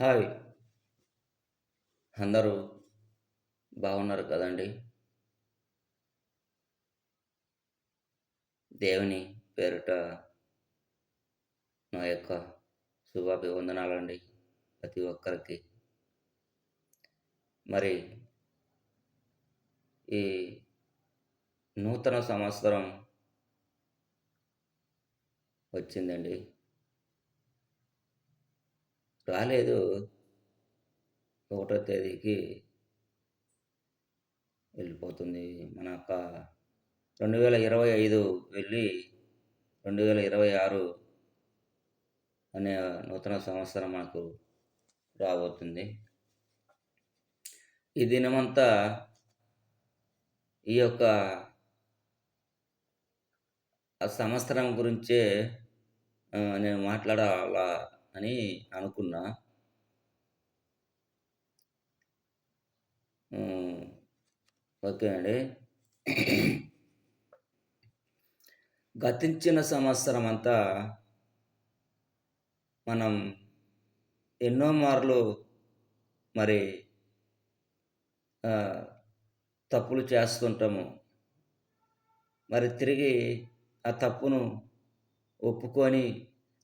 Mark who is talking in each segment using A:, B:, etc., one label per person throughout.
A: Hi. అందరూ బాగున్నారు కదండి? దేవుని పేరిట నా యొక్క శుభాభివందనాలండి ప్రతి ఒక్కరికి. మరి ఈ నూతన సంవత్సరం వచ్చిందండి. రాలేదు. ఒకటో తేదీకి వెళ్ళిపోతుంది. మన యొక్క రెండు వేల ఇరవై ఐదు వెళ్ళి రెండు వేల ఇరవై ఆరు అనే నూతన సంవత్సరం మనకు రాబోతుంది. ఈ దినమంతా ఈ యొక్క సంవత్సరం గురించే నేను మాట్లాడాలా అని అనుకున్నా. ఓకే అండి. గతించిన సంవత్సరం అంతా మనం ఎన్నో మార్లు మరి తప్పులు చేస్తుంటాము. మరి తిరిగి ఆ తప్పును ఒప్పుకొని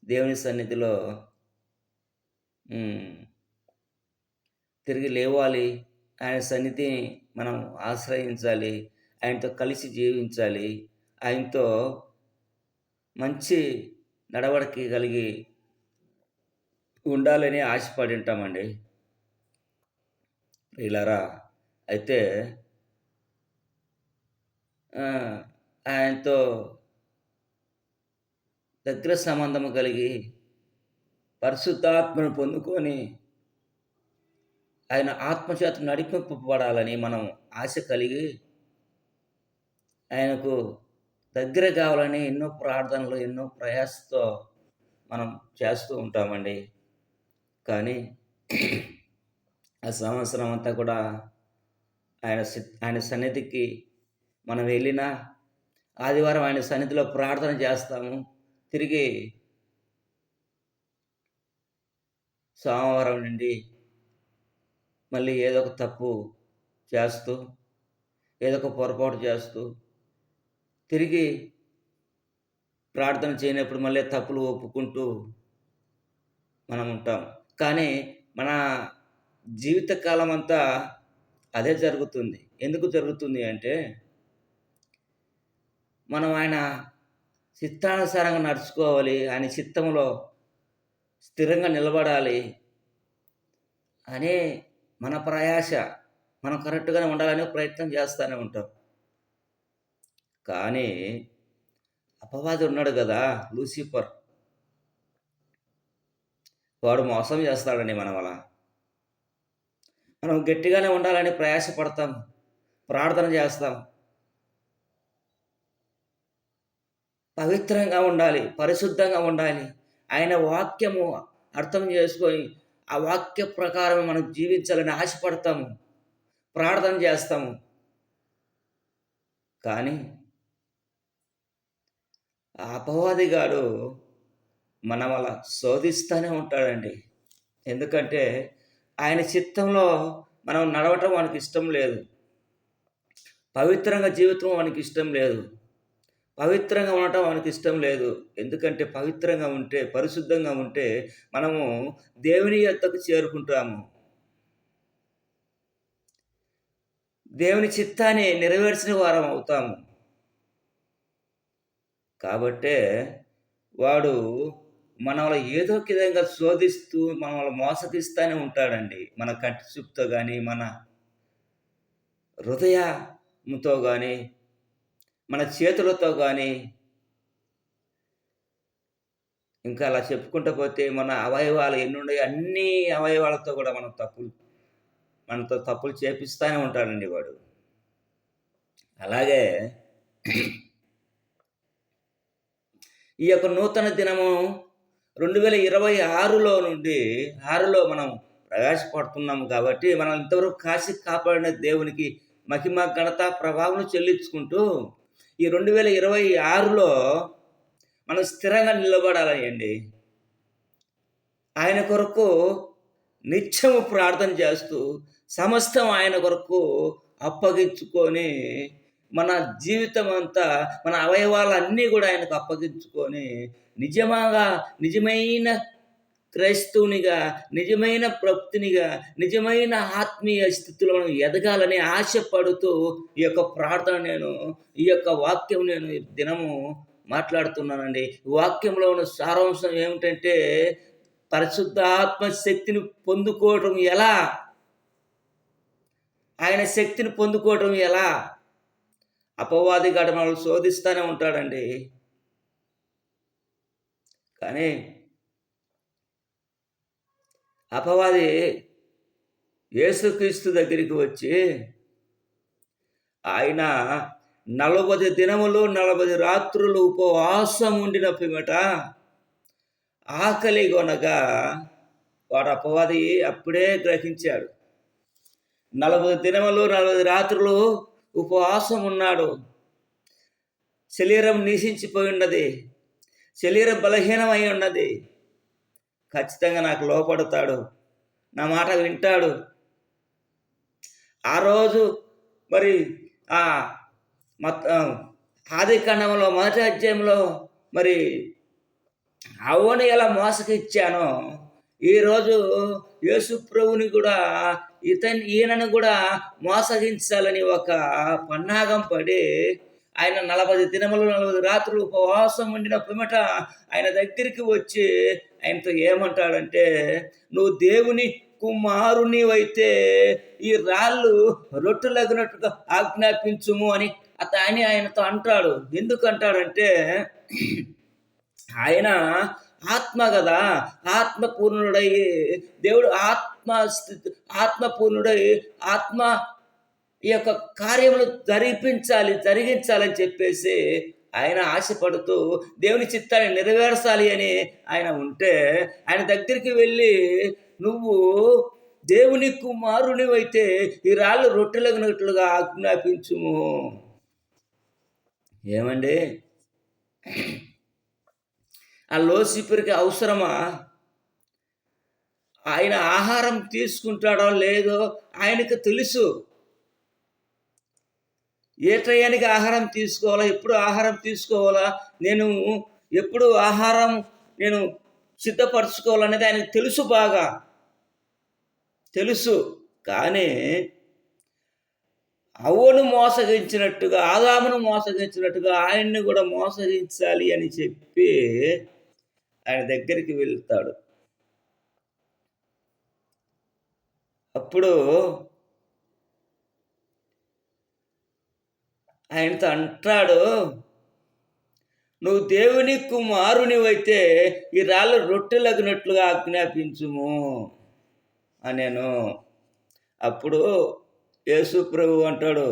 A: దేవుని సన్నిధిలో తిరిగి లేవాలి ఆయన సన్నిధిని మనం ఆశ్రయించాలి. ఆయనతో కలిసి జీవించాలి. ఆయనతో మంచి నడవడికి కలిగి ఉండాలని ఆశపడి ఉంటామండి. ఇలారా అయితే ఆయనతో దగ్గర సంబంధం కలిగి పరిశుద్ధాత్మను పొందుకొని ఆయన ఆత్మచేత నడిపింపబడాలని మనం ఆశ కలిగి ఆయనకు దగ్గర కావాలని ఎన్నో ప్రార్థనలు ఎన్నో ప్రయాసతో మనం చేస్తూ ఉంటామండి. కానీ ఆ సంవత్సరం అంతా కూడా ఆయన ఆయన సన్నిధికి మనం వెళ్ళినా ఆదివారం ఆయన సన్నిధిలో ప్రార్థన చేస్తాము. తిరిగి సోమవారం నుండి మళ్ళీ ఏదో ఒక తప్పు చేస్తూ ఏదో ఒక పొరపాటు చేస్తూ తిరిగి ప్రార్థన చేయనప్పుడు మళ్ళీ తప్పులు ఒప్పుకుంటూ మనం ఉంటాం. కానీ మన జీవితకాలం అంతా అదే జరుగుతుంది. ఎందుకు జరుగుతుంది అంటే మనం ఆయన చిత్తానుసారంగా నడుచుకోవాలి. ఆయన చిత్తంలో స్థిరంగా నిలబడాలి అనే మన ప్రయాస. మనం కరెక్ట్గానే ఉండాలనే ప్రయత్నం చేస్తూనే ఉంటాం. కానీ అపవాది ఉన్నాడు కదా లూసిఫర్. వాడు మోసం చేస్తాడండి మనం అలా మనం గట్టిగానే ఉండాలని ప్రయాసపడతాం ప్రార్థన చేస్తాం. పవిత్రంగా ఉండాలి పరిశుద్ధంగా ఉండాలి. ఆయన వాక్యము అర్థం చేసుకొని ఆ వాక్య ప్రకారం మనం జీవించాలని ఆశపడతాము ప్రార్థన చేస్తాము. కానీ ఆ అపవాదిగాడు మన వల్ల శోధిస్తూనే ఉంటాడండి. ఎందుకంటే ఆయన చిత్తంలో మనం నడవటం మనకి ఇష్టం లేదు. పవిత్రంగా జీవితం మనకి ఇష్టం లేదు. పవిత్రంగా ఉండటం మనకి ఇష్టం లేదు. ఎందుకంటే పవిత్రంగా ఉంటే పరిశుద్ధంగా ఉంటే మనము దేవుని యొక్కకు చేరుకుంటాము. దేవుని చిత్తాన్ని నెరవేర్చిన వారం అవుతాము. కాబట్టే వాడు మనల్ని ఏదో విధంగా శోధిస్తూ మనల్ని మోసగిస్తూనే ఉంటాడండి. మన కంటి చూపుతో కానీ మన హృదయంతో కానీ మన చేతులతో కానీ ఇంకా అలా చెప్పుకుంటూ పోతే మన అవయవాలు ఎన్ని ఉన్నాయో అన్ని అవయవాలతో కూడా మనం తప్పులు మనతో తప్పులు చేపిస్తూనే ఉంటాడండి వాడు. అలాగే ఈ యొక్క నూతన దినము రెండు వేల ఇరవై ఆరులో నుండి ఆరులో మనం ప్రవేశపడుతున్నాము కాబట్టి మనం ఇంతవరకు కాశీ కాపాడిన దేవునికి మహిమ ఘనత ప్రభావం చెల్లించుకుంటూ ఈ రెండు వేల ఇరవై ఆరులో మనం స్థిరంగా నిలబడాలండి ఆయన కొరకు నిత్యము ప్రార్థన చేస్తూ సమస్తం ఆయన కొరకు అప్పగించుకొని మన జీవితం అంతా మన అవయవాలన్నీ కూడా ఆయనకు అప్పగించుకొని నిజమాగా నిజమైన క్రైస్తవునిగా నిజమైన భక్తునిగా నిజమైన ఆత్మీయ స్థితిలో మనం ఎదగాలని ఆశపడుతూ ఈ యొక్క ప్రార్థన నేను ఈ యొక్క వాక్యం నేను దినము మాట్లాడుతున్నానండి. వాక్యంలో ఉన్న సారాంశం ఏమిటంటే పరిశుద్ధ ఆత్మ శక్తిని పొందుకోవటం ఎలా? ఆయన శక్తిని పొందుకోవటం ఎలా? అపవాది ఘటనలు శోధిస్తూనే ఉంటాడండి. కానీ అపవాది యేసుక్రీస్తు దగ్గరికి వచ్చి ఆయన నలభై దినములు నలభై రాత్రులు ఉపవాసం ఉండిన పిమ్మట ఆకలి కొనగా వాడు అపవాది అప్పుడే గ్రహించాడు. నలభై దినములు నలభై రాత్రులు ఉపవాసం ఉన్నాడు. శరీరం నీసించిపోయి ఉన్నది శరీరం బలహీనమై ఉన్నది. ఖచ్చితంగా నాకు లోపడతాడు. నా మాట వింటాడు. ఆ రోజు మరి ఆ మత్ ఆది ఖండంలో మొదటి అధ్యాయంలో మరి అవ్వని ఎలా మోసకిచ్చానో ఈరోజు యేసు ప్రభుని కూడా ఇతని ఈయనను కూడా మోసగించాలని ఒక పన్నాగం పడి ఆయన నలభై దినములు నలభై రాత్రులు ఉపవాసం ఉండిన పిమట ఆయన దగ్గరికి వచ్చి ఆయనతో ఏమంటాడంటే నువ్వు దేవుని కుమారునివైతే ఈ రాళ్ళు రొట్టెలగినట్టుగా ఆజ్ఞాపించుము అని అతని ఆయనతో అంటాడు. ఎందుకు అంటాడంటే ఆయన ఆత్మ కదా ఆత్మపూర్ణుడై దేవుడు ఆత్మ స్థితి ఆత్మపూర్ణుడై ఆత్మ ఈ యొక్క కార్యములు జరిపించాలి జరిగించాలని చెప్పేసి ఆయన ఆశపడుతూ దేవుని చిత్తాన్ని నెరవేర్చాలి అని ఆయన ఉంటే ఆయన దగ్గరికి వెళ్ళి నువ్వు దేవుని కుమారునివైతే ఈ రాళ్ళు రొట్టెలగినట్లుగా ఆజ్ఞాపించుము. ఏమండి? ఆ లోసిపురికి అవసరమా? ఆయన ఆహారం తీసుకుంటాడో లేదో ఆయనకు తెలుసు. ఏ టయానికి ఆహారం తీసుకోవాలా? ఎప్పుడు ఆహారం తీసుకోవాలా? నేను ఎప్పుడు ఆహారం నేను సిద్ధపరచుకోవాలనేది ఆయనకు తెలుసు బాగా. తెలుసు. కానీ అవ్వను మోసగించినట్టుగా ఆదామును మోసగించినట్టుగా ఆయన్ని కూడా మోసగించాలి అని చెప్పి ఆయన దగ్గరికి వెళ్తాడు. అప్పుడు ఆయనతో అంటాడు నువ్వు దేవుని కుమారునివైతే ఈ రాళ్ళు రొట్టెలగినట్లుగా ఆజ్ఞాపించుము అనేను. అప్పుడు యేసు ప్రభు అంటాడు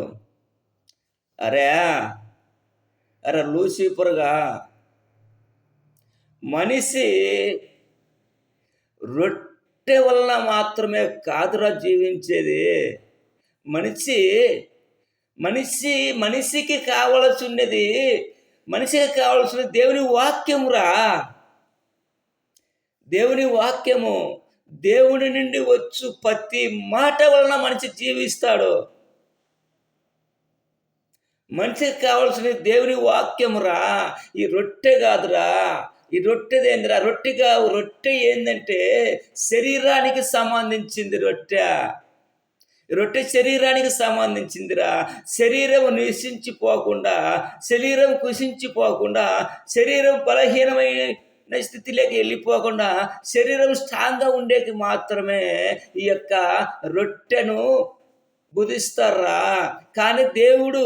A: అరే అరే లూసిఫర్గా మనిషి రొట్టె వలన మాత్రమే కాదురా జీవించేది. మనిషి మనిషి మనిషికి కావలసినది మనిషికి కావలసిన దేవుని వాక్యమురా. దేవుని వాక్యము దేవుని నుండి వచ్చు ప్రతి మాట వలన మనిషి జీవిస్తాడు. మనిషికి కావాల్సిన దేవుని వాక్యమురా. ఈ రొట్టె కాదురా. ఈ రొట్టెదేందిరా రొట్టె కావు. రొట్టె ఏంటంటే శరీరానికి సంబంధించింది రొట్టె. రొట్టె శరీరానికి సంబంధించిందిరా. శరీరం నిశించిపోకుండా శరీరం కుసించిపోకుండా శరీరం బలహీనమైన స్థితిలోకి వెళ్ళిపోకుండా శరీరం స్ట్రాంగ్గా ఉండేకి మాత్రమే ఈ యొక్క రొట్టెను బుధిస్తారా? కానీ దేవుడు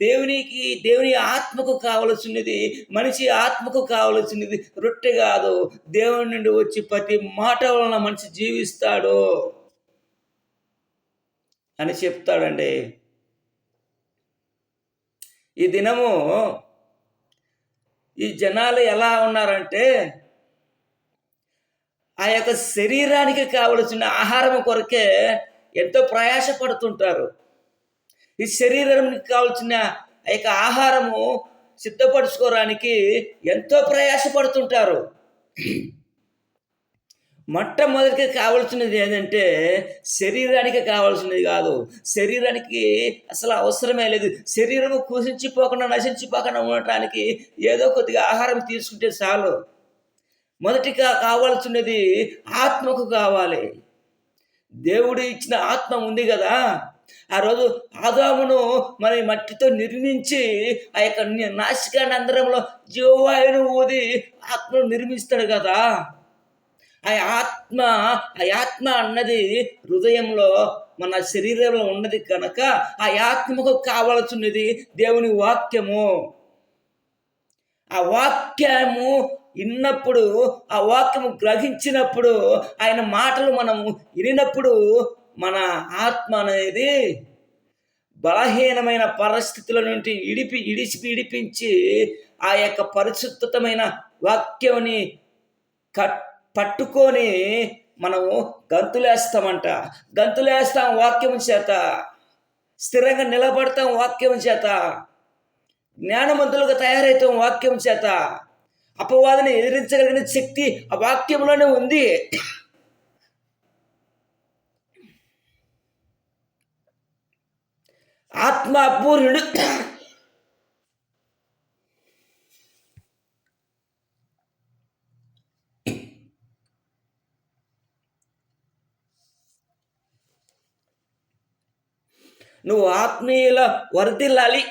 A: దేవునికి దేవుని ఆత్మకు కావలసినది మనిషి ఆత్మకు కావలసినది రొట్టె కాదు. దేవుని నుండి వచ్చి ప్రతి మాట వలన మనిషి జీవిస్తాడు. అని చెప్తాడండి. ఈ దినము ఈ జనాలు ఎలా ఉన్నారంటే ఆ యొక్క శరీరానికి కావలసిన ఆహారం కొరకే ఎంతో ప్రయాసపడుతుంటారు. ఈ శరీరానికి కావలసిన ఆ యొక్క ఆహారము సిద్ధపరచుకోవడానికి ఎంతో ప్రయాసపడుతుంటారు. మొట్టమొదటిగా కావాల్సినది ఏంటంటే శరీరానికి కావాల్సినది కాదు. శరీరానికి అసలు అవసరమే లేదు. శరీరము కుసించిపోకుండా నశించిపోకుండా ఉండటానికి ఏదో కొద్దిగా ఆహారం తీసుకుంటే చాలు. మొదటిగా కావాల్సినది ఆత్మకు కావాలి. దేవుడు ఇచ్చిన ఆత్మ ఉంది కదా. ఆ రోజు ఆదామును మరి మట్టితో నిర్మించి ఆ యొక్క నాసికా అందరంలో జీవవాయును ఊది ఆత్మను నిర్మిస్తాడు కదా. ఆ ఆత్మ ఆ ఆత్మ అన్నది హృదయంలో మన శరీరంలో ఉన్నది కనుక ఆ ఆత్మకు కావలసినది దేవుని వాక్యము. ఆ వాక్యము విన్నప్పుడు ఆ వాక్యము గ్రహించినప్పుడు ఆయన మాటలు మనము వినినప్పుడు మన ఆత్మ అనేది బలహీనమైన పరిస్థితుల నుండి ఇడిపి ఇడిచి ఇడిపించి ఆ యొక్క పరిశుద్ధమైన వాక్యాన్ని కట్ పట్టుకొని మనము గంతులేస్తామంట. గంతులేస్తాం వాక్యం చేత. స్థిరంగా నిలబడతాం వాక్యం చేత. జ్ఞానమంతులుగా తయారవుతాం వాక్యం చేత. అపవాదిని ఎదిరించగలిగిన శక్తి ఆ వాక్యంలోనే ఉంది. ఆత్మ ఆత్మపూర్ణుడు నువ్వు ఆత్మీయుల వర్దిల్లాలి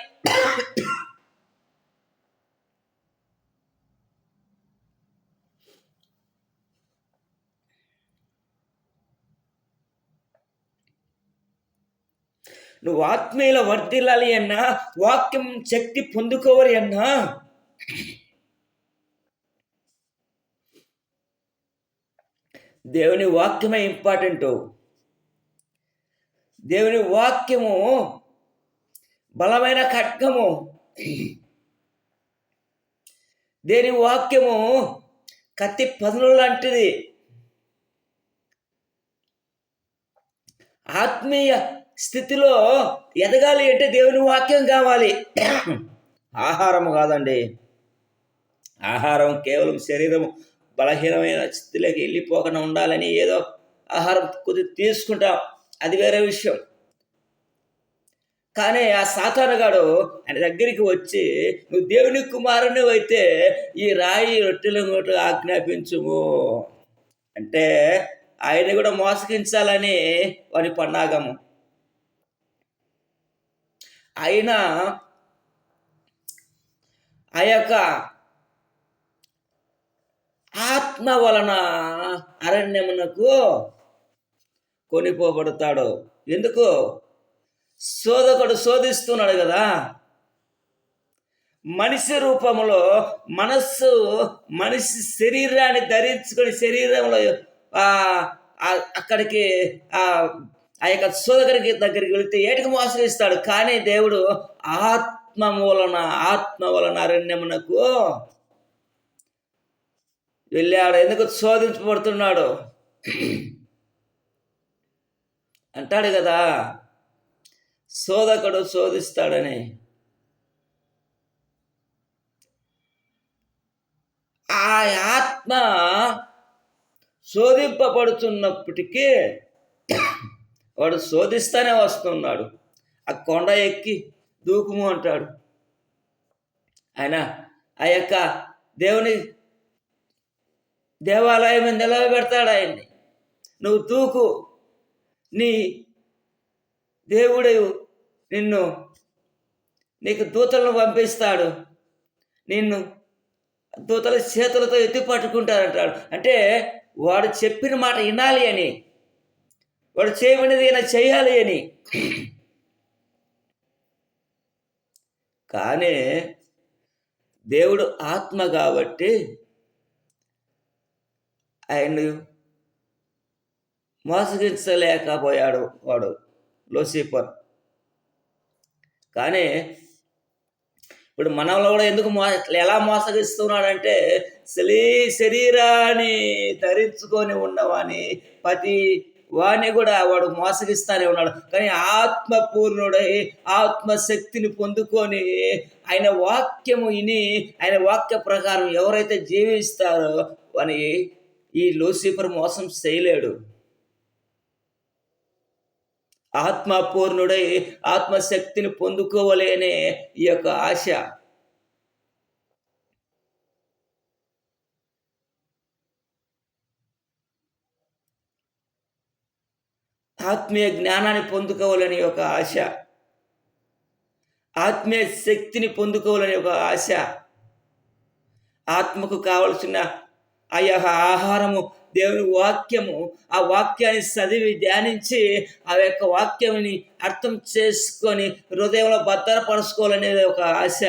A: నువ్వు ఆత్మీయుల వర్తిల్లాలి అన్నా వాక్యం శక్తి పొందుకోవాలి అన్నా. దేవుని వాక్యమే ఇంపార్టెంట్. దేవుని వాక్యము బలమైన ఖడ్గము. దేని వాక్యము కత్తి పదులు లాంటిది. ఆత్మీయ స్థితిలో ఎదగాలి అంటే దేవుని వాక్యం కావాలి. ఆహారం కాదండి. ఆహారం కేవలం శరీరం బలహీనమైన స్థితిలోకి వెళ్ళిపోకుండా ఉండాలని ఏదో ఆహారం కొద్ది తీసుకుంటాం. అది వేరే విషయం. కానీ ఆ సాతానగాడు ఆయన దగ్గరికి వచ్చి నువ్వు దేవుని కుమారుని అయితే ఈ రాయి రొట్టెల మూట ఆజ్ఞాపించుము. అంటే ఆయన కూడా మోసగించాలని వారి పన్నాగము. ఆయన ఆ యొక్క ఆత్మ వలన అరణ్యమునకు కొనిపోబడతాడు. ఎందుకు? శోధకుడు శోధిస్తున్నాడు కదా. మనిషి రూపంలో మనస్సు మనిషి శరీరాన్ని ధరించుకొని శరీరంలో అక్కడికి ఆ యొక్క శోధకుడికి దగ్గరికి వెళితే ఏటికి మోసగిస్తాడు? కానీ దేవుడు ఆత్మ మూలన ఆత్మ వలన అరణ్యమునకు వెళ్ళాడు. ఎందుకు శోధించబడుతున్నాడు? అంటాడు కదా శోధకుడు శోధిస్తాడని. ఆ ఆత్మ శోధింపబడుతున్నప్పటికీ వాడు శోధిస్తానే వస్తున్నాడు. ఆ కొండ ఎక్కి దూకుము అంటాడు. ఆయన ఆ యొక్క దేవుని దేవాలయం నిలబెడతాడు ఆయన్ని. నువ్వు దూకు నీ దేవుడు నిన్ను నీకు దూతలను పంపిస్తాడు. నిన్ను దూతల చేతులతో ఎత్తి పట్టుకుంటారంటాడు. అంటే వాడు చెప్పిన మాట వినాలి అని వాడు చేయమనేది ఈయన చేయాలి అని. కానీ దేవుడు ఆత్మ కాబట్టి ఆయన మోసగించలేకపోయాడు వాడు లోసీపర్ కానీ ఇప్పుడు మనలో కూడా ఎందుకు మో ఎలా మోసగిస్తున్నాడంటే శరీ శరీరాన్ని ధరించుకొని ఉన్నవాని ప్రతి వాణ్ణి కూడా వాడు మోసగిస్తానే ఉన్నాడు. కానీ ఆత్మపూర్ణుడై ఆత్మశక్తిని పొందుకొని ఆయన వాక్యము విని ఆయన వాక్య ప్రకారం ఎవరైతే జీవిస్తారో అని ఈ లూసిఫర్ మోసం చేయలేడు. ఆత్మపూర్ణుడై ఆత్మశక్తిని పొందుకోవాలి ఈ యొక్క ఆశ. ఆత్మీయ జ్ఞానాన్ని పొందుకోవాలని ఒక ఆశ. ఆత్మీయ శక్తిని పొందుకోవాలని ఒక ఆశ. ఆత్మకు కావలసిన ఆ యొక్క ఆహారము దేవుని వాక్యము ఆ వాక్యాన్ని చదివి ధ్యానించి ఆ యొక్క వాక్యాన్ని అర్థం చేసుకొని హృదయంలో భద్రపరచుకోవాలనేది ఒక ఆశ.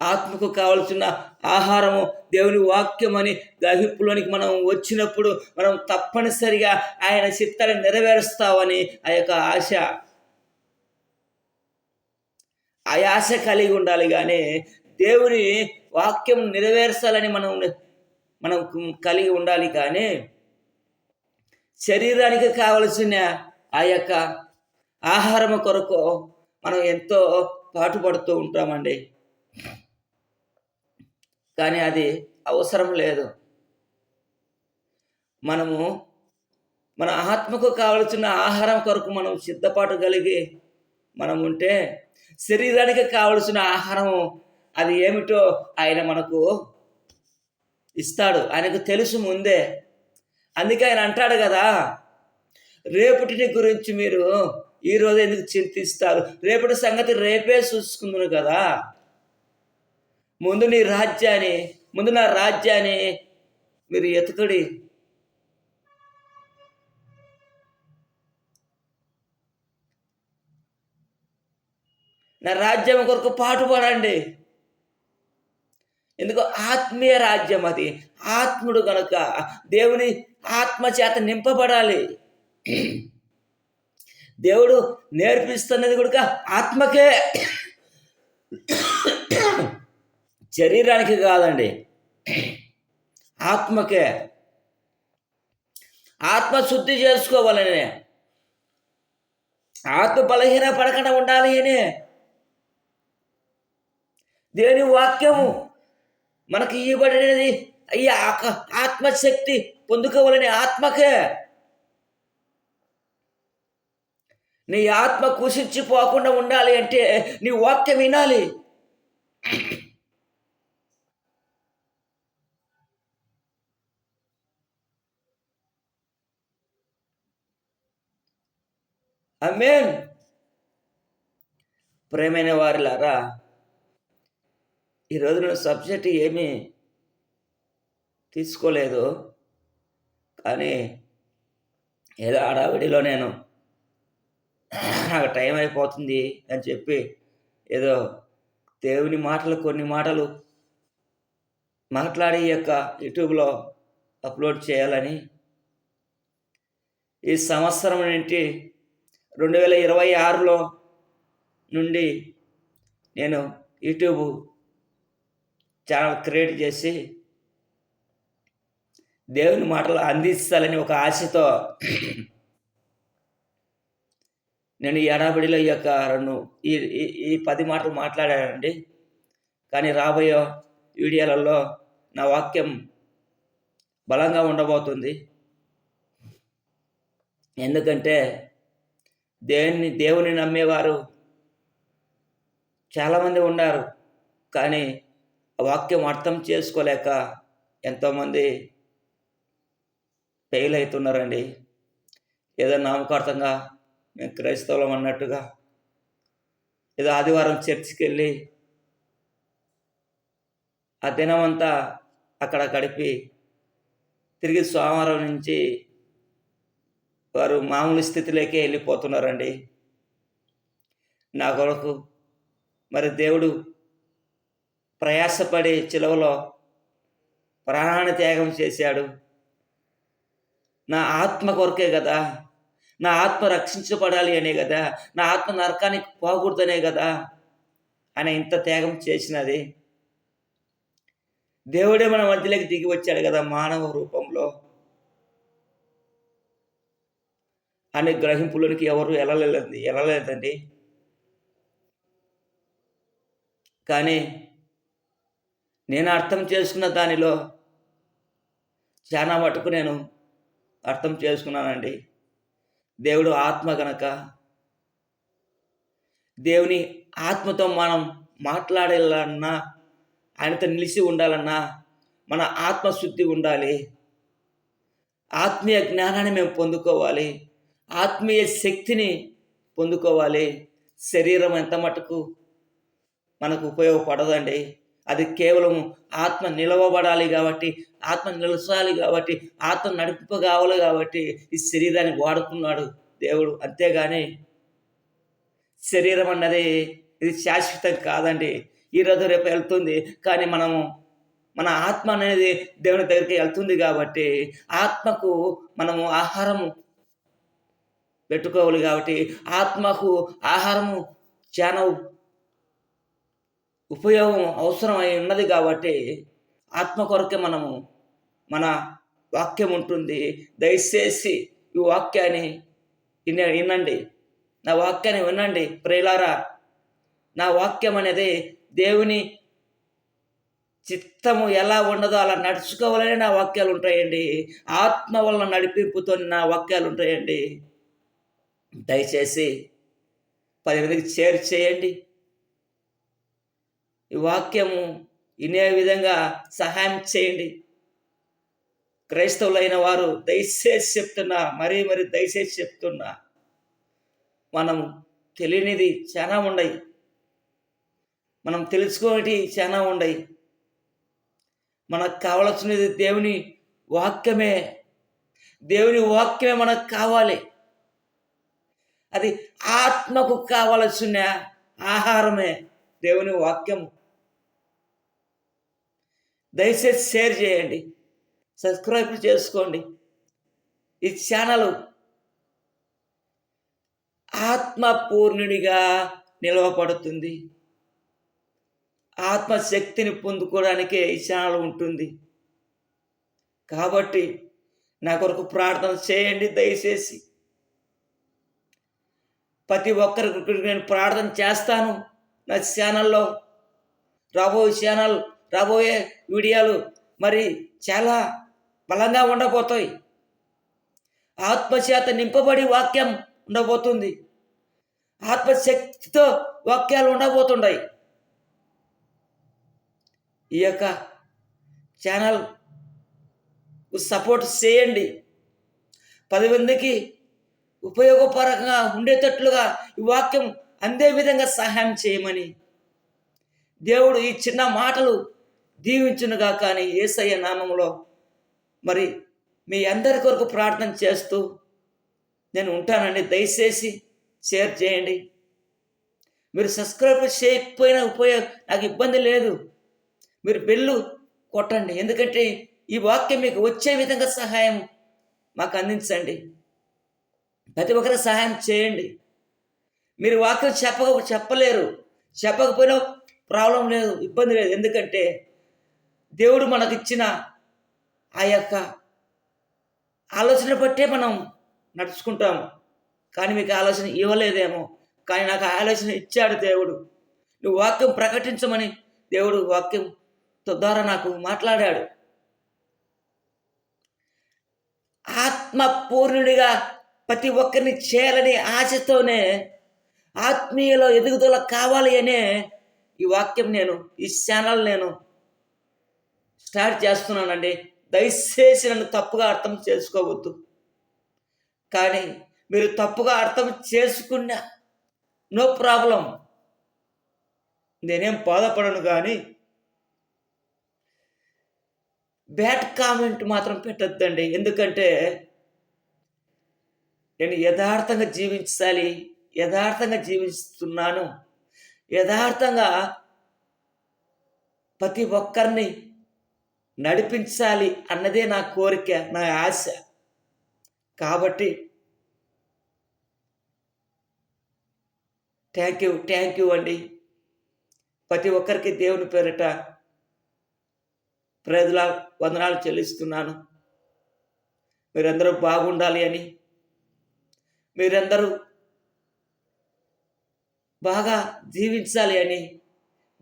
A: ఆత్మకు కావలసిన ఆహారము దేవుని వాక్యం అని గ్రహింపులోనికి మనం వచ్చినప్పుడు మనం తప్పనిసరిగా ఆయన చిత్తాన్ని నెరవేరుస్తామని ఆ యొక్క ఆశ. ఆ ఆశ కలిగి ఉండాలి కానీ దేవుని వాక్యం నెరవేర్చాలని మనం మనం కలిగి ఉండాలి కానీ శరీరానికి కావలసిన ఆ యొక్క ఆహారం కొరకు మనం ఎంతో పాటుపడుతూ ఉంటామండి. కానీ అది అవసరం లేదు. మనము మన ఆత్మకు కావలసిన ఆహారం కొరకు మనం సిద్ధపాటు కలిగి మనం ఉంటే శరీరానికి కావలసిన ఆహారం అది ఏమిటో ఆయన మనకు ఇస్తాడు. ఆయనకు తెలుసు ముందే. అందుకే ఆయన అంటాడు కదా రేపటిని గురించి మీరు ఈరోజు ఎందుకు చింతిస్తారు? రేపటి సంగతి రేపే చూసుకుందును కదా. ముందు నీ రాజ్యాన్ని ముందు నా రాజ్యాన్ని మీరు ఎతుకడి నా రాజ్యం కొరకు పాటుపడండి. ఎందుకు? ఆత్మీయ రాజ్యం అది. ఆత్ముడు కనుక దేవుని ఆత్మ చేత నింపబడాలి. దేవుడు నేర్పిస్తున్నది కూడా ఆత్మకే. శరీరానికి కాదండి. ఆత్మకే. ఆత్మ శుద్ధి చేసుకోవాలని. ఆత్మ బలహీన పడకుండా ఉండాలి అని. దేని వాక్యము? మనకి ఇవ్వబడినది అయ్యా ఆత్మశక్తి పొందుకోవాలని ఆత్మకే. నీ ఆత్మ కుషించిపోకుండా ఉండాలి అంటే నీ వాక్యం వినాలి. అమేన్ ప్రేమైన వారిలారా ఈ రోజున సబ్జెక్ట్ ఏమీ తీసుకోలేదు. కానీ ఏదో హడావిడిలో నేను నాకు టైం అయిపోతుంది అని చెప్పి ఏదో దేవుని మాటలు కొన్ని మాటలు మాట్లాడి యొక్క యూట్యూబ్లో అప్లోడ్ చేయాలని ఈ సంవత్సరం నుండి రెండు వేల ఇరవై ఆరులో నుండి నేను యూట్యూబ్ ఛానల్ క్రియేట్ చేసి దేవుని మాటలు అందిస్తాలని ఒక ఆశతో నేను ఈ ఎడాబడిలో ఈ యొక్క రెండు ఈ ఈ పది మాటలు మాట్లాడానండి. కానీ రాబోయే వీడియోలలో నా వాక్యం బలంగా ఉండబోతుంది. ఎందుకంటే దేవుని దేవుని నమ్మేవారు చాలామంది ఉన్నారు. కానీ వాక్యం అర్థం చేసుకోలేక ఎంతోమంది ఫెయిల్ అవుతున్నారండి. ఏదో నామకార్థంగా మేము క్రైస్తవులం అన్నట్టుగా. ఏదో ఆదివారం చర్చికి వెళ్ళి ఆ దినమంతా అక్కడ గడిపి తిరిగి సోమవారం నుంచి వారు మామూలు స్థితిలోకే వెళ్ళిపోతున్నారండి. నా కొరకు మరి దేవుడు ప్రయాసపడి చిలవలో ప్రాణాన్ని త్యాగం చేశాడు. నా ఆత్మ కొరకే కదా నా ఆత్మ రక్షించబడాలి అనే కదా నా ఆత్మ నరకానికి పోకూడదనే కదా అని ఇంత త్యాగం చేసినది. దేవుడే మన మధ్యలోకి దిగి వచ్చాడు కదా మానవ రూపంలో. అనే గ్రహింపులోనికి ఎవరు వెళ్ళలేదు వెళ్ళలేదండి కానీ నేను అర్థం చేసుకున్న దానిలో చాలా మటుకు నేను అర్థం చేసుకున్నానండి. దేవుడు ఆత్మ గనక దేవుని ఆత్మతో మనం మాట్లాడాలన్నా ఆయనతో నిలిచి ఉండాలన్నా మన ఆత్మశుద్ధి ఉండాలి. ఆత్మీయ జ్ఞానాన్ని మేము పొందుకోవాలి. ఆత్మీయ శక్తిని పొందుకోవాలి. శరీరం ఎంత మటుకు మనకు ఉపయోగపడదండి. అది కేవలం ఆత్మ నిలవబడాలి కాబట్టి ఆత్మ నిలసాలి కాబట్టి ఆత్మ నడిప కావాలి కాబట్టి ఈ శరీరాన్ని వాడుకున్నాడు దేవుడు. అంతేగాని శరీరం అన్నది ఇది శాశ్వతం కాదండి. ఈరోజు రేపు వెళ్తుంది. కానీ మనము మన ఆత్మ అనేది దేవుని దగ్గరికి వెళ్తుంది కాబట్టి ఆత్మకు మనము ఆహారము పెట్టుకోవాలి కాబట్టి ఆత్మకు ఆహారము చాలా ఉపయోగం అవసరమై ఉన్నది కాబట్టి ఆత్మ కొరకే మనము మన వాక్యం ఉంటుంది. దయచేసి ఈ వాక్యాన్ని విన వినండి. నా వాక్యాన్ని వినండి ప్రేలారా నా వాక్యం అనేది దేవుని చిత్తము ఎలా ఉండదో అలా నడుచుకోవాలని నా వాక్యాలు ఉంటాయండి. ఆత్మ వలన నడిపింపుతో నా వాక్యాలు ఉంటాయండి. దయచేసి పది మందికి షేర్ చేయండి. ఈ వాక్యము వినే విధంగా సహాయం చేయండి. క్రైస్తవులైన వారు దయచేసి చెప్తున్నా మరీ మరి దయచేసి చెప్తున్నా మనం తెలియనిది చాలా ఉండయి మనం తెలుసుకోటి చాలా ఉండయి మనకు కావలసినది దేవుని వాక్యమే. దేవుని వాక్యమే మనకు కావాలి. అది ఆత్మకు కావలసిన ఆహారమే దేవుని వాక్యము. దయచేసి షేర్ చేయండి. సబ్స్క్రైబ్ చేసుకోండి. ఈ ఛానల్ ఆత్మపూర్ణునిగా నిలవబడుతుంది. ఆత్మశక్తిని పొందుకోవడానికే ఈ ఛానల్ ఉంటుంది. కాబట్టి నా కొరకు ప్రార్థన చేయండి దయచేసి. ప్రతి ఒక్కరికి నేను ప్రార్థన చేస్తాను. నా ఛానల్లో రాబోయే ఛానల్ రాబోయే వీడియోలు మరి చాలా బలంగా ఉండబోతాయి. ఆత్మచేత నింపబడి వాక్యం ఉండబోతుంది. ఆత్మశక్తితో వాక్యాలు ఉండబోతున్నాయి ఈ యొక్క ఛానల్ సపోర్ట్ చేయండి. పది మందికి ఉపయోగపరంగా ఉండేటట్లుగా ఈ వాక్యం అందే విధంగా సహాయం చేయమని దేవుడు ఈ చిన్న మాటలు దీవించునుగా కానీ ఏసయ్య నామంలో మరి మీ అందరి కొరకు ప్రార్థన చేస్తూ నేను ఉంటానండి. దయచేసి షేర్ చేయండి. మీరు సబ్స్క్రైబ్ చేయకపోయినా ఉపయోగ నాకు ఇబ్బంది లేదు. మీరు బెల్లు కొట్టండి. ఎందుకంటే ఈ వాక్యం మీకు వచ్చే విధంగా సహాయం మాకు అందించండి. ప్రతి ఒక్కరికి సహాయం చేయండి. మీరు వాక్యం చెప్పక చెప్పలేరు. చెప్పకపోయినా ప్రాబ్లం లేదు ఇబ్బంది లేదు. ఎందుకంటే దేవుడు మనకిచ్చిన ఆ యొక్క ఆలోచన బట్టే మనం నడుచుకుంటాము కానీ మీకు ఆలోచన ఇవ్వలేదేమో. కానీ నాకు ఆ ఆలోచన ఇచ్చాడు దేవుడు. నువ్వు వాక్యం ప్రకటించమని దేవుడు వాక్యం ద్వారా నాకు మాట్లాడాడు. ఆత్మపూర్ణుడిగా ప్రతి ఒక్కరిని చేయాలని ఆశతోనే ఆత్మీయలో ఎదుగుదల కావాలి అనే ఈ వాక్యం నేను ఈ ఛానల్ నేను స్టార్ట్ చేస్తున్నానండి. దయచేసి నన్ను తప్పుగా అర్థం చేసుకోవద్దు. కానీ మీరు తప్పుగా అర్థం చేసుకున్నా నో ప్రాబ్లం. నేనేం బాధపడను కానీ బ్యాడ్ కామెంట్ మాత్రం పెట్టద్దండి. ఎందుకంటే నేను యథార్థంగా జీవించాలి యథార్థంగా జీవిస్తున్నాను. యథార్థంగా ప్రతి ఒక్కరిని నడిపించాలి అన్నదే నా కోరిక నా ఆశ. కాబట్టి థ్యాంక్ యూ థ్యాంక్ యూ అండి. ప్రతి ఒక్కరికి దేవుని పేరిట ప్రజల వందనాలు చెల్లిస్తున్నాను. మీరందరూ బాగుండాలి అని. మీరందరూ బాగా జీవించాలి అని.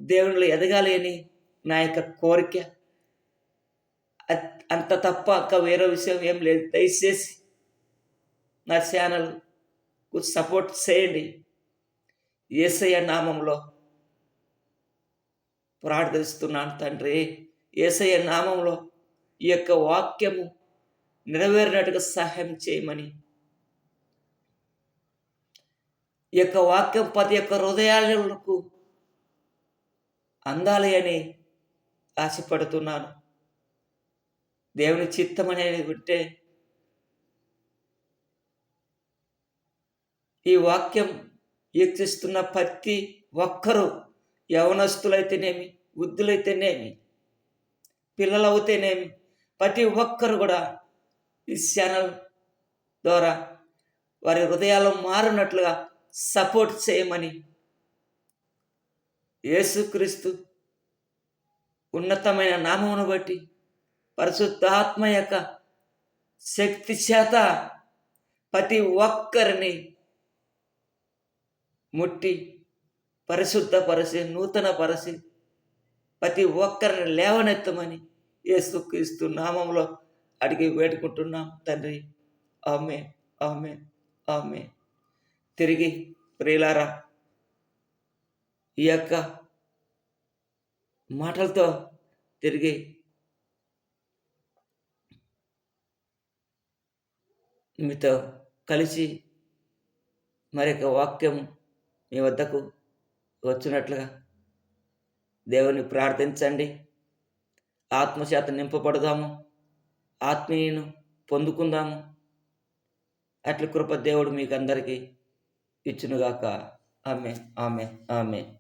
A: దేవునిలో ఎదగాలి అని నా యొక్క కోరిక. అత్- అంత తప్ప ఇంకా వేరే విషయం ఏం లేదు. దయచేసి నా ఛానల్కు సపోర్ట్ చేయండి. ఏసయ్య నామంలో ప్రార్థిస్తున్నాను తండ్రి. ఏసయ్య నామంలో ఈ యొక్క వాక్యము నెరవేరినట్టుగా సహాయం చేయమని. ఈ యొక్క వాక్యం ప్రతి యొక్క హృదయాలకు అందాలి అని ఆశపడుతున్నాను. దేవుని చిత్తం అనేది ఉంటే ఈ వాక్యం వీక్షిస్తున్న ప్రతి ఒక్కరూ యవనస్తులైతేనేమి వృద్ధులైతేనేమి పిల్లలు అవుతేనేమి ప్రతి ఒక్కరు కూడా ఈ ఛానల్ ద్వారా వారి హృదయాలు మారినట్లుగా సపోర్ట్ చేయమని యేసుక్రీస్తు ఉన్నతమైన నామమును బట్టి పరిశుద్ధాత్మ యొక్క శక్తి చేత ప్రతి ఒక్కరిని ముట్టి పరిశుద్ధ పరిశి నూతన పరిచి ప్రతి ఒక్కరిని లేవనెత్తమని యేసుక్రీస్తు నామంలో అడిగి వేడుకుంటున్నాం తండ్రి. ఆమె ఆమె ఆమె తిరిగి ప్రియులారా ఈ యొక్క మాటలతో తిరిగి మీతో కలిసి మరి యొక్క వాక్యం మీ వద్దకు వచ్చినట్లుగా దేవుని ప్రార్థించండి. ఆత్మశాత నింపబడదాము. ఆత్మీయను పొందుకుందాము. అట్ల కృప దేవుడు మీకు అందరికీ ఇచ్చునుగాక. ఆమె ఆమె ఆమె